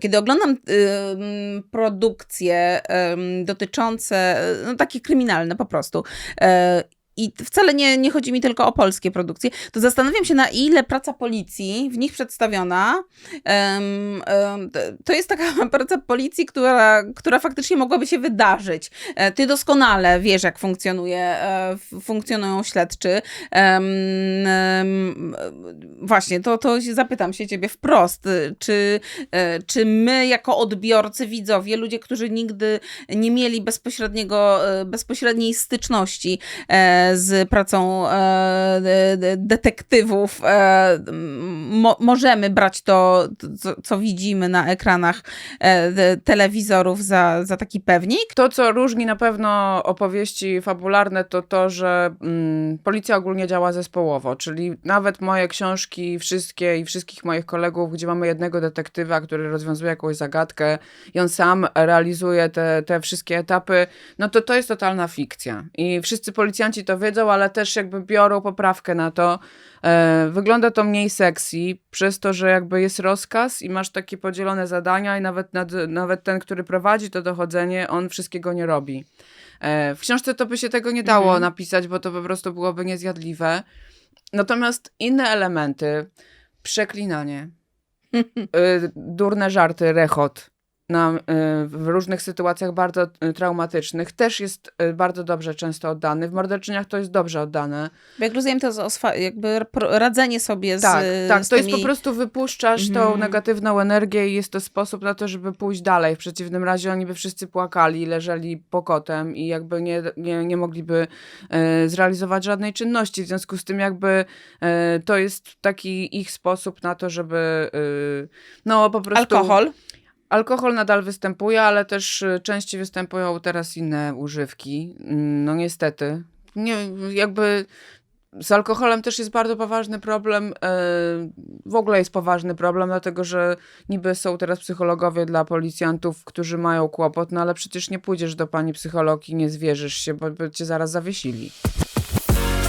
Kiedy oglądam y, produkcje em, dotyczące, no takie kryminalne po prostu, e, i wcale nie, nie chodzi mi tylko o polskie produkcje, to zastanawiam się, na ile praca policji w nich przedstawiona em, em, to- jest taka praca policji, która, która faktycznie mogłaby się wydarzyć. E, Ty doskonale wiesz, jak funkcjonuje, e, funkcjonują śledczy. Em, Właśnie, to, to zapytam się ciebie wprost, czy, e, czy my jako odbiorcy, widzowie, ludzie, którzy nigdy nie mieli bezpośredniego, bezpośredniej styczności z pracą e, de- de- detektywów, e, mo, możemy brać to, co, co widzimy na ekranach e, telewizorów za, za taki pewnik? To, co różni na pewno opowieści fabularne, to to, że mm, policja ogólnie działa zespołowo, czyli nawet moje książki, wszystkie i wszystkich moich kolegów, gdzie mamy jednego detektywa, który rozwiązuje jakąś zagadkę i on sam realizuje te, te wszystkie etapy, no to to jest totalna fikcja. I wszyscy policjanci to wiedzą, ale też jakby biorą poprawkę na to. E, wygląda to mniej sexy, przez to, że jakby jest rozkaz i masz takie podzielone zadania i nawet, nad, nawet ten, który prowadzi to dochodzenie, on wszystkiego nie robi. E, w książce to by się tego nie dało Mhm. napisać, bo to po prostu byłoby niezjadliwe. Natomiast inne elementy, przeklinanie, y, durne żarty, rechot na, y, w różnych sytuacjach bardzo y, traumatycznych też jest y, bardzo dobrze często oddany. W morderczyniach to jest dobrze oddane. Jak rozumiem, to jest jakby radzenie sobie Tak, z tak. z To jest tymi... po prostu wypuszczasz tą Mhm. negatywną energię i jest to sposób na to, żeby pójść dalej. W przeciwnym razie oni by wszyscy płakali, leżeli pokotem i jakby nie, nie, nie mogliby e, zrealizować żadnej czynności. W związku z tym jakby e, to jest taki ich sposób na to, żeby e, no po prostu... Alkohol. Alkohol nadal występuje, ale też y, częściej występują teraz inne używki. Mm, No niestety. Nie, jakby z alkoholem też jest bardzo poważny problem. e, W ogóle jest poważny problem, dlatego że niby są teraz psychologowie dla policjantów, którzy mają kłopot, no ale przecież nie pójdziesz do pani psychologii, nie zwierzysz się, bo by cię zaraz zawiesili.